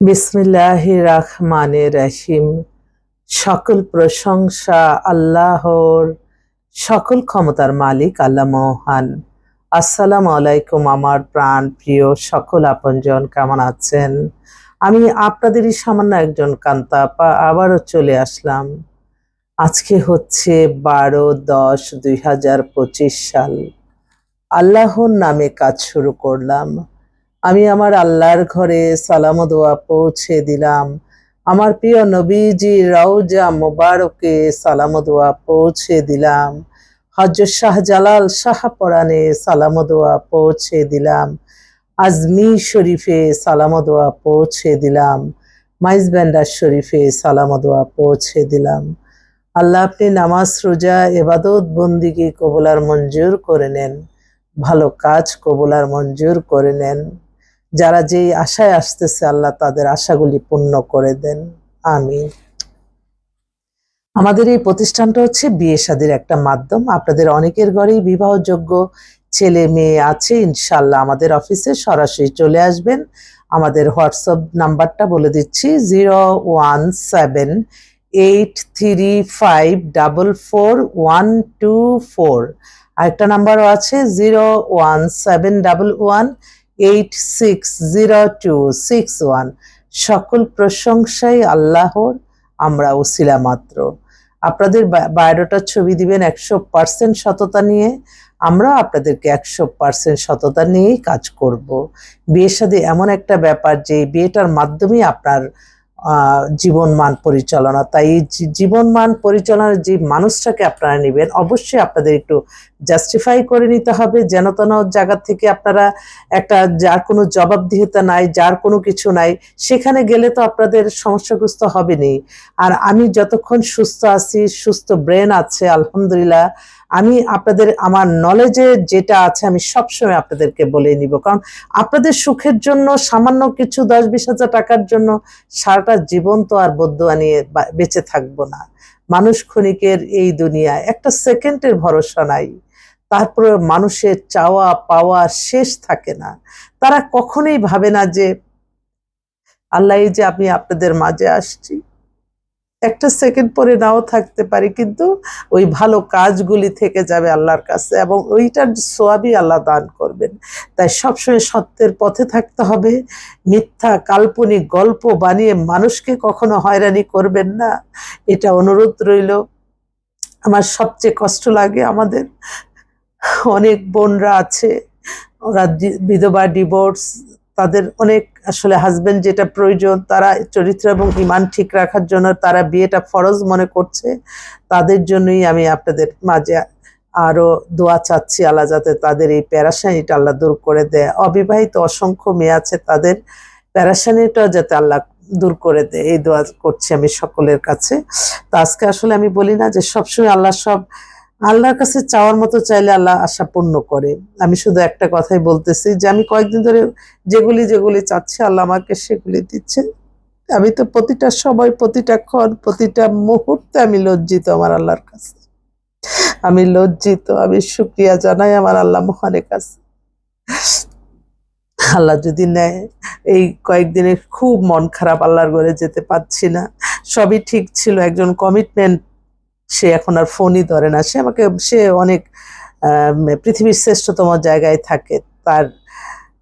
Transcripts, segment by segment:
বিসমিল্লাহ রহমানে রহিম। সকল প্রশংসা আল্লাহর, সকল ক্ষমতার মালিক আল্লাহ মহান। আসসালামু আলাইকুম আমার প্রাণ প্রিয় সকল আপনজন, কেমন আছেন? আমি আপনাদেরই সামান্য একজন কান্তা আপা আবারও চলে আসলাম। আজকে হচ্ছে বারো দশ দুই হাজার পঁচিশ সাল। আল্লাহর নামে কাজ শুরু করলাম। আমি আমার আল্লাহর ঘরে সালাম দোয়া পৌঁছে দিলাম। আমার প্রিয় নবীজি রওজা মোবারকে সালাম দোয়া পৌঁছে দিলাম। হজরত শাহজালাল শাহপরানে সালাম দোয়া পৌঁছে দিলাম। আজমি শরীফে সালাম দোয়া পৌঁছে দিলাম। মাইজব্যান্ডার শরীফে সালাম দোয়া পৌঁছে দিলাম। আল্লাহ আপনি নামাজ, রোজা এবাদত বন্দিকে কবলার মঞ্জুর করে নেন। ভালো কাজ কবলার মঞ্জুর করে নেন। যারা যেই আশায় আসতেছে, আল্লাহ তাদের আশাগুলি পূর্ণ করে দেন। আমিন। আমাদের এই প্রতিষ্ঠানটা হচ্ছে বিয়ে শাদীর একটা মাধ্যম। আপনাদের অনেকের ঘরেই বিবাহযোগ্য ছেলে মেয়ে আছে। ইনশাল্লাহ আমাদের অফিসে সরাসরি চলে আসবেন। আমাদের হোয়াটসঅ্যাপ নাম্বারটা বলে দিচ্ছি, zero one seven eight three five double four one two four. আরেকটা নাম্বারও আছে, zero one seven double one eight six zero two six one সকল প্রশংসাই আল্লাহর, আমরা ওসিলা মাত্র। আপনাদের বায়োডাটার ছবি দিবেন একশো পার্সেন্ট সততা নিয়ে আমরা আপনাদেরকে একশো পার্সেন্ট সততা নিয়েই কাজ করব। বিয়ের সাথে এমন একটা ব্যাপার যে, বিয়েটার মাধ্যমেই আপনার জীবন মান পরিচালনা। তাই জীবন মান পরিচালনার যে মানুষটাকে আপনারা নেবেন, অবশ্যই আপনাদের একটু জাস্টিফাই করে নিতে হবে, যেন তেন জায়গা থেকে আপনারা একটা যার কোনো জবাবদিহিতা নাই, যার কোনো কিছু নাই, সেখানে গেলে তো আপনাদের সমস্যাগ্রস্ত হবেনি আর আমি যতক্ষণ সুস্থ আছি, সুস্থ ব্রেন আছে, আলহামদুলিল্লাহ আমি আপনাদের, আমার নলেজে যেটা আছে আমি সবসময় আপনাদেরকে বলে নিব। কারণ আপনাদের সুখের জন্য, সামান্য কিছু দশ বিশ হাজার টাকার জন্য সারাটা জীবন তো আর বদুয়া নিয়ে বা- বেঁচে থাকব না। মানুষ ক্ষণিকের এই দুনিয়ায় একটা সেকেন্ডের ভরসা নাই। তারপরে মানুষের চাওয়া, পাওয়া শেষ থাকে না। তারা কখনোই ভাবে না যে, আল্লাহ যে আমি আপনাদের মাঝে আসছি। একটা সেকেন্ড পরে নাও থাকতে পারি, কিন্তু ওই ভালো কাজগুলি থেকে যাবে আল্লাহর কাছে এবং ওইটার সোয়াবই আল্লাহ দান করবেন। তাই সবসময় সত্যের পথে থাকতে হবে, মিথ্যা, কাল্পনিক গল্প বানিয়ে মানুষকে কখনো হয়রানি করবেন না। এটা অনুরোধ রইল। আমার সবচেয়ে কষ্ট লাগে আমাদের। অনেক বোনরা আছে, ওরা বিধবা ডিভোর্স তাদের অনেক আসলে হাজবেন্ড যেটা প্রয়োজন, তারা চরিত্র এবং ইমান ঠিক রাখার জন্য তারা বিয়েটা ফরজ মনে করছে। তাদের জন্যই আমি আপনাদের মাঝে আরও দোয়া চাচ্ছি আল্লাহ যাতে তাদের এই প্যারাসানিটা আল্লাহ দূর করে দেয়। অবিবাহিত অসংখ্য মেয়ে আছে তাদের প্যারাসানিটা যাতে আল্লাহ দূর করে দেয়, এই দোয়া করছি আমি সকলের কাছে। তো আজকে আসলে আমি বলি না যে সবসময় আল্লাহ সব আল্লাহর কাছে চাওয়ার মতো চাইলে আল্লাহ আশা পূর্ণ করে। আমি শুধু একটা কথাই বলতেছি যে, আমি কয়েকদিন ধরে যেগুলি যেগুলি চাচ্ছি, আল্লাহ আমাকে সেগুলি দিচ্ছে আমি তো প্রতিটা সময়, প্রতিটা ক্ষণ, প্রতিটা মুহূর্তে আমি লজ্জিত আমার আল্লাহর কাছে। আমি লজ্জিত, আমি শুক্রিয়া জানাই আমার আল্লাহ মহানের কাছে। আল্লাহ যদি নেয়, এই কয়েকদিনে খুব মন খারাপ আল্লাহর ঘরে যেতে পারছি না। সবই ঠিক ছিল, একজন কমিটমেন্ট সে এখন আর ফোনই ধরে না। সে আমাকে, সে অনেক পৃথিবীর শ্রেষ্ঠতম জায়গায় থাকে। তার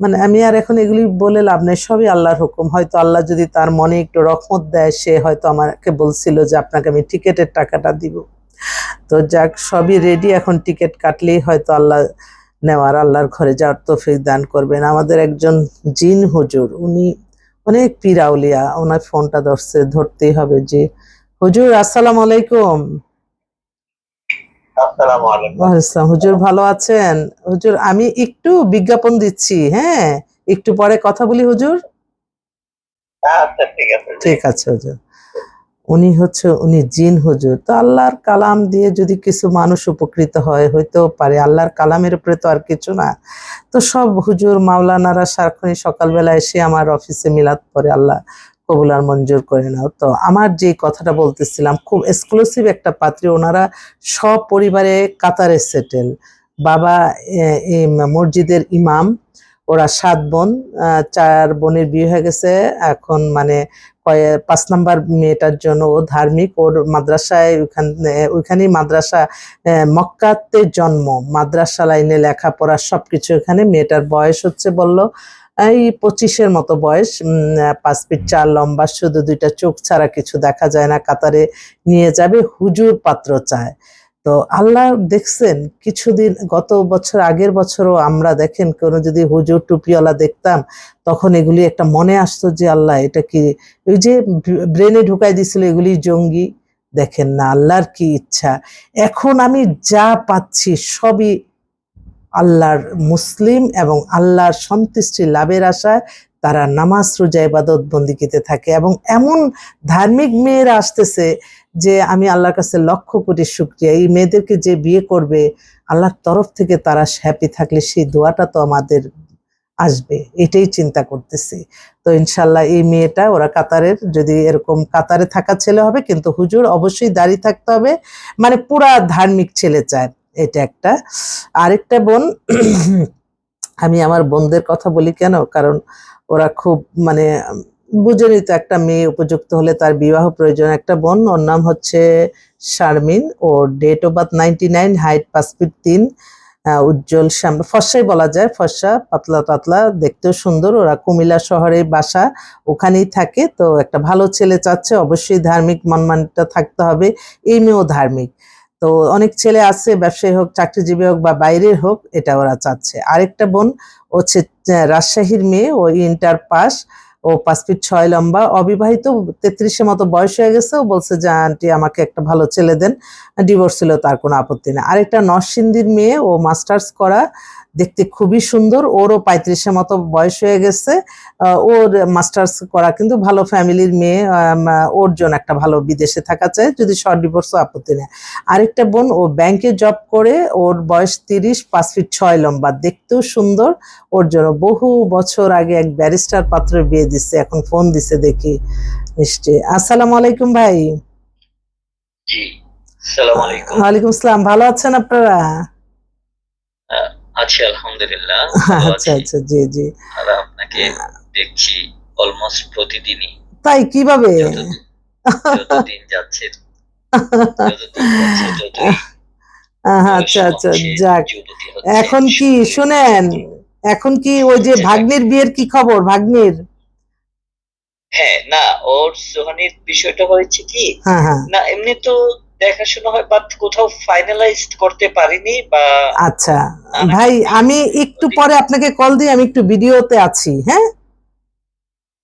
মানে আমি আর এখন এগুলি বলে লাভ নেই, সবই আল্লাহর হুকুম। হয়তো আল্লাহ যদি তার মনে একটু রহমত দেয়, সে হয়তো আমাকে বলছিল যে আপনাকে আমি টিকেটের টাকাটা দিব। তো যাক, সবই রেডি এখন টিকিট কাটলেই হয়তো আল্লাহ নেওয়ার, আল্লাহর ঘরে যাওয়ার তৌফিক দান করবেন। আমাদের একজন জিন হুজুর, উনি অনেক পিরাউলিয়া ওনার ফোনটা ধরছে, ধরতেই হবে যে, হুজুর, আসসালামু আলাইকুম আসসালামু আলাইকুম ওয়ালাইকুম আসসালাম। হুজুর ভালো আছেন? হুজুর আমি একটু বিজ্ঞাপন দিচ্ছি হ্যাঁ? একটু পরে কথা বলি হুজুর? আচ্ছা ঠিক আছে। ঠিক আছে হুজুর। উনি হচ্ছে উনি জিন হুজুর। তো আল্লাহর কালাম দিয়ে যদি কিছু মানুষ উপকৃত হয় হইতেও পারে। আল্লাহর কালামের উপরে তো আর কিছু না। তো সব হুজুর মাওলানারা সারাক্ষণই সকালবেলা এসে আমার অফিসে মিলাদ পরে আল্লাহ কবুল আর মঞ্জুর করে নাও। তো আমার যে কথাটা বলতেছিলাম, খুব এক্সক্লুসিভ একটা পাত্রী, ওনারা সপরিবারে কাতারে সেটেল বাবা মসজিদের ইমাম, ওরা সাত বোন চার বোনের বিয়ে হয়ে গেছে। এখন মানে পাঁচ নাম্বার মেয়েটার জন্য ও ধার্মিক, ওর মাদ্রাসায় ওইখানে ওইখানেই মাদ্রাসা মক্কাতে জন্ম। মাদ্রাসা লাইনে লেখাপড়া সব কিছু এখানে। মেয়েটার বয়স হচ্ছে বলল এই পঁচিশের মতো বয়স পাঁচ ফিট চার লম্বা, শুধু দুইটা চোখ ছাড়া কিছু দেখা যায় না, কাতারে নিয়ে যাবে হুজুর পাত্র চায়। তো আল্লাহ দেখছেন, কিছুদিন, গত বছর, আগের বছরও আমরা দেখেন, কোনো যদি হুজুর টুপিওয়ালা দেখতাম, তখন এগুলি একটা মনে আসতো যে আল্লাহ, এটা কি, ওই যে ব্রেনে ঢুকাই দিছিল এগুলি জঙ্গি, দেখেন না, আল্লাহর কি ইচ্ছা। এখন আমি যা পাচ্ছি, সবই আল্লাহর মুসলিম এবং আল্লাহর সন্তুষ্টি লাভের আশায় তারা নামাজ, রোজা, ইবাদত বন্দিকিতে থাকে এবং এমন ধার্মিক মেয়েরা আসতেছে যে আমি আল্লাহর কাছে লক্ষ কোটি শুক্রিয়া। এই মেয়েদেরকে যে বিয়ে করবে, আল্লাহর তরফ থেকে তারা হ্যাপি থাকলে সেই দোয়াটা তো আমাদের আসবে। এটাই চিন্তা করতেছি। তো ইনশাল্লাহ এই মেয়েটা, ওরা কাতারের, যদি এরকম কাতারে থাকা ছেলে হবে, কিন্তু হুজুর অবশ্যই দাঁড়িয়ে থাকতে হবে। মানে পুরা ধার্মিক ছেলে চায়। এটা একটা। আরেকটা বোন, আমি আমার বোনদের কথা বলি কেন? কারণ ওরা খুব মানে বুঝেনি তো একটা মেয়ে উপযুক্ত হলে তার বিবাহ প্রয়োজন। একটা বোন, ওর নাম হচ্ছে শারমিন, ওর date of birth ninety nine height পাঁচ ফিট তিন উজ্জ্বল শ্যাম, ফর্সাই বলা যায়, ফর্সা, পাতলা পাতলা দেখতেও সুন্দর। ওরা কুমিল্লা শহরে বাসা, ওখানেই থাকে। তো একটা ভালো ছেলে চাচ্ছে, অবশ্যই ধার্মিক মনমানটা থাকতে হবে। এই মেয়েও ধার্মিক। তো অনেক ছেলে আছে, ব্যবসায়ী হোক, চাকরিজীবী হোক বা বাইরের হোক, এটা ওরা চাচ্ছে। আরেকটা বোন হচ্ছে রাজশাহীর মেয়ে, ও ইন্টার পাস, ও পাঁচ ফিট ছয় লম্বা, অবিবাহিত, তেত্রিশের মতো বয়স হয়ে গেছে, ও বলছে, যে আন্টি, আমাকে একটা ভালো ছেলে দেন, ডিভোর্স ছিল তার কোনো আপত্তি নেই। আরেকটা নরসিন্দির মেয়ে, ও মাস্টার্স করা দেখতে খুবই সুন্দর। ওরও পঁয়ত্রিশের মতো বয়স হয়ে গেছে। ওর মাস্টার্স করা কিন্তু ভালো ফ্যামিলির মেয়ে। ওর জন্য একটা ভালো বিদেশে থাকা চাই। যদি শর্ট ডিভোর্সও আপত্তি নেই। আরেকটা বোন ও ব্যাংকে জব করে। ওর বয়স তিরিশ পাঁচ ফিট ছয় লম্বা। দেখতেও সুন্দর। ওর জন্য বহু বছর আগে এক ব্যারিস্টার পাত্র বিয়ে দিচ্ছে। এখন ফোন দিছে দেখি। নিশ্চয়ই। আসসালামু আলাইকুম ভাই। ওয়ালাইকুম আসসালাম। ভালো আছেন আপনারা? আছি আলহামদুলিল্লাহ। আচ্ছা আচ্ছা জি জি। আর আপনাকে দেখছি অলমোস্ট প্রতিদিনই। তাই কীভাবে? যত- যতদিন যাচ্ছে। আচ্ছা আচ্ছা যাক। এখন কি শুনেন এখন কি ওই যে। ভাগ্নির বিয়ের কি খবর ভাগ্নির? হ্যাঁ না ওর সোহানির বিষয়টা হয়েছে কি? হ্যাঁ হ্যাঁ। না এমনি তো দেখাশোনা হয় বাট কোথাও ফাইনালাইজড করতে পারিনি বা আচ্ছা ভাই আমি একটু পরে আপনাকে কল দিই আমি একটু ভিডিওতে আছি হ্যাঁ?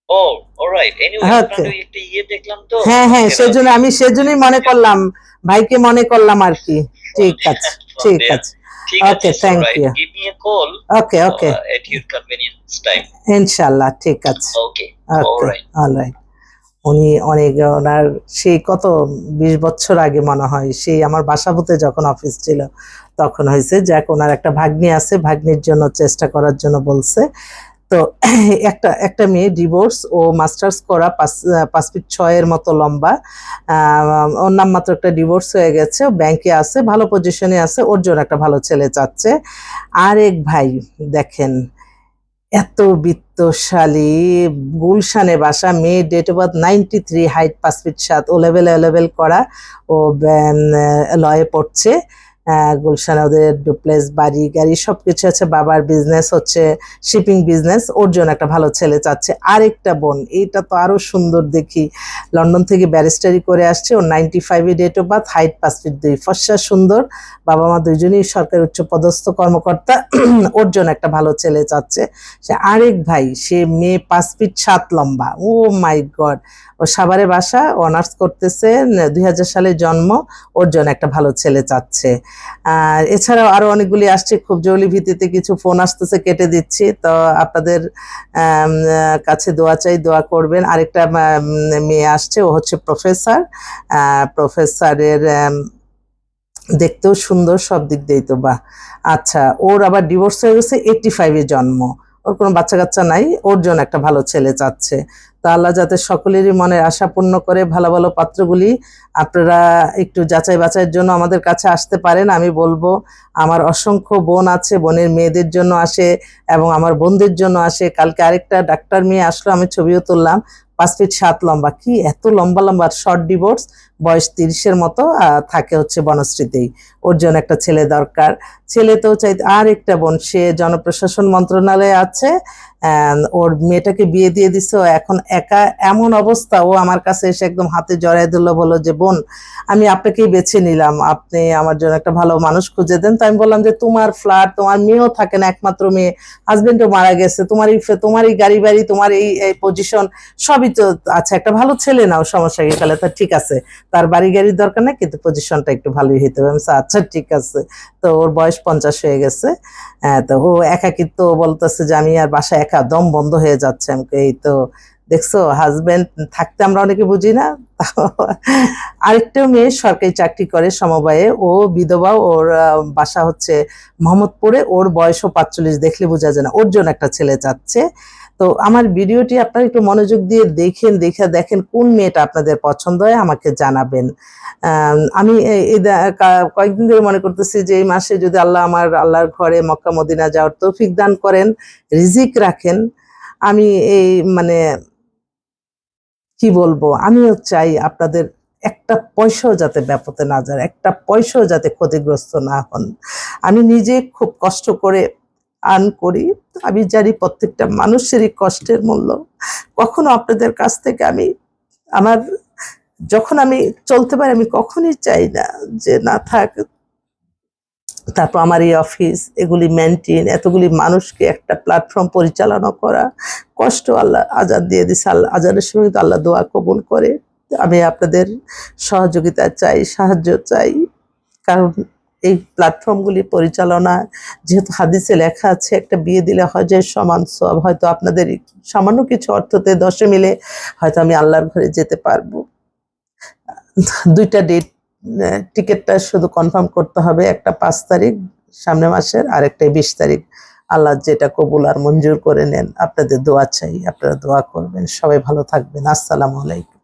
ও অলরাইট এনিওয়ে হ্যাঁ, একটা ইয়ে দেখলাম তো। হ্যাঁ হ্যাঁ সেজন্য আমি সেজন্যই মনে করলাম ভাইকে মনে করলাম আর কি। ঠিক আছে ঠিক আছে। ঠিক thank you me a call okay okay at your convenience time. ইনশাল্লাহ ঠিক আছে। ওকে. অলরাইট উনি অনেক ওনার সেই কত বিশ বছর আগে মনে হয়, সেই আমার বাসাবুতে যখন অফিস ছিল, তখন হয়েছে, যাক ওনার একটা ভাগ্নি আছে, ভাগ্নির জন্য চেষ্টা করার জন্য বলছে। তো একটা একটা মেয়ে ডিভোর্স ও মাস্টার্স করা পাঁচ পাঁচ ফিট ছয়ের মতো লম্বা। ওর নাম মাত্র একটা ডিভোর্স হয়ে গেছে ব্যাংকে আছে, ভালো পজিশনে আছে, ওর জন্য একটা ভালো ছেলে চাচ্ছে। আরেক ভাই দেখেন, এত বিত্তশালী গুলশানে বাসা মেয়ে date of birth ninety three height পাঁচ ফিট সাত ও লেভেল অ্যালেভেল করা ও লয়ে পড়ছে। গুলশানে ওদের ডুপ্লেস বাড়ি, গাড়ি সব কিছু আছে, বাবার বিজনেস হচ্ছে শিপিং বিজনেস ওর জন্য একটা ভালো ছেলে চাচ্ছে। আরেকটা বোন এইটা তো আরও সুন্দর দেখি। লন্ডন থেকে ব্যারিস্টারি করে আসছে, ওর নাইনটি ফাইভে ডেট অফ বার্থ হাইট পাঁচ ফিট দুই ফর্সা সুন্দর। বাবা মা দুইজনই সরকারি উচ্চ পদস্থ কর্মকর্তা, ওর জন্য একটা ভালো ছেলে চাচ্ছে। সে আরেক ভাই, সে মেয়ে পাঁচ ফিট সাত লম্বা। ও মাই গড ও সাভারে বাসা অনার্স করতেছে, দুই হাজার সালে জন্ম, ওর জন্য একটা ভালো ছেলে চাচ্ছে। আর এছাড়াও আরও অনেকগুলি আসছে, খুব জরুরি ভিত্তিতে কিছু ফোন আসতেছে, কেটে দিচ্ছি। তো আপনাদের কাছে দোয়া চাই, দোয়া করবেন। আরেকটা মেয়ে আসছে, ও হচ্ছে প্রফেসর প্রফেসরের দেখতেও সুন্দর, সব দিক দিয়েই তো বা আচ্ছা ওর আবার ডিভোর্স হয়ে গেছে এইটটি ফাইভে জন্ম। ওর কোনো বাচ্চা কাচ্চা নাই, ওর জন্য একটা ভালো ছেলে চাচ্ছে। তা আল্লাহ যাতে সকলেরই মনের আশা পূর্ণ করে ভালো ভালো পাত্রগুলি আপনারা একটু যাচাই বাছাইয়ের জন্য আমাদের কাছে আসতে পারেন, আমি বলব, আমার অসংখ্য বোন আছে, বোনের মেয়েদের জন্য আসে এবং আমার বোনদের জন্য আসে। কালকে আরেকটা ডাক্তার মেয়ে আসলো, আমি ছবিও তুললাম। পাঁচ ফিট সাত লম্বা। কি এত লম্বা লম্বা শর্ট ডিভোর্স বয়স তিরিশের মতো থাকে হচ্ছে বনশ্রীতেই। ওর জন্য একটা ছেলে দরকার। ছেলে তো চাই আর একটা বোন। সে জনপ্রশাসন মন্ত্রণালয়ে আছে। ওর মেয়েটাকে বিয়ে দিয়ে দিছে এখন একা। এমন অবস্থা, ও আমার কাছে এসে একদম হাতে জড়াই দিল বলো যে, বোন, আমি আপনাকেই বেছে নিলাম। আপনি আমার জন্য একটা ভালো মানুষ খুঁজে দেন। তো আমি বললাম যে, তোমার ফ্ল্যাট তোমার মেয়েও থাকে না, একমাত্র মেয়ে। হাজবেন্ডও মারা গেছে, তোমার এই তোমার এই গাড়ি বাড়ি, তোমার এই পজিশন সবই তো আচ্ছা একটা ভালো ছেলে নাও, সমস্যা তাহলে তা ঠিক আছে। তার বাড়ি গাড়ির দরকার নেই, কিন্তু পজিশনটা একটু ভালোই হইতে হবে আচ্ছা ঠিক আছে। তো ওর বয়স পঞ্চাশ হয়ে গেছে। হ্যাঁ তো ও একাকিত্ব বলতেছে যে, আমি আর বাসা একা দম বন্ধ হয়ে যাচ্ছে আমাকে, এই তো দেখছ হাজবেন্ড থাকতে আমরা অনেকে বুঝি না আরেকটা মেয়ে সরকারি চাকরি করে সমবায়ে, ও বিধবা, ওর বাসা হচ্ছে মোহাম্মদপুরে, ওর বয়সও পাঁচচল্লিশ, দেখলে বোঝা যায় না, ওর জন্য একটা ছেলে চাচ্ছে তো আমার ভিডিওটি আপনারা একটু মনোযোগ দিয়ে দেখেন, দেখে দেখেন কোন মেয়েটা আপনাদের পছন্দ হয়, আমাকে জানাবেন। আমি কয়েকদিন ধরে মনে করতেছি যে এই মাসে যদি আল্লাহ আমার, আল্লাহর ঘরে মক্কা মদিনা যাওয়ার তৌফিক দান করেন, রিজিক রাখেন, আমি এই মানে কি বলব, আমিও চাই আপনাদের একটা পয়সাও যাতে ব্যাপতে না যায়, একটা পয়সাও যাতে ক্ষতিগ্রস্ত না হন। আমি নিজে খুব কষ্ট করে আর্ন করি আমি জানি প্রত্যেকটা মানুষেরই কষ্টের মূল্য। কখনো আপনাদের কাছ থেকে আমি আমার, যখন আমি চলতে পারি, আমি কখনই চাই না যে না থাক। তারপর আমার এই অফিস, এগুলি মেনটেন এতগুলি মানুষকে একটা প্ল্যাটফর্ম পরিচালনা করা। কষ্ট আল্লাহ আজাদ দিয়ে দিছে, আল্লাহ আজাদের সময় তো আল্লাহ দোয়া কবুল করে। আমি আপনাদের সহযোগিতা চাই, সাহায্য চাই। কারণ এই প্ল্যাটফর্মগুলি পরিচালনা, যেহেতু হাদিসে লেখা আছে, একটা বিয়ে দিলে হয় যে সমান সব হয়তো আপনাদের সামান্য কিছু অর্থতে দশে মিলে হয়তো আমি আল্লাহর ঘরে যেতে পারব। দুইটা ডেট টিকিটটা শুধু কনফার্ম করতে হবে, একটা পাঁচ তারিখ সামনে মাসের আর একটা বিশ তারিখ। আল্লাহ যেটা কবুল আর মঞ্জুর করে নেন, আপনাদের দোয়া চাই, আপনারা দোয়া করবেন। সবাই ভালো থাকবেন। আসসালামু আলাইকুম।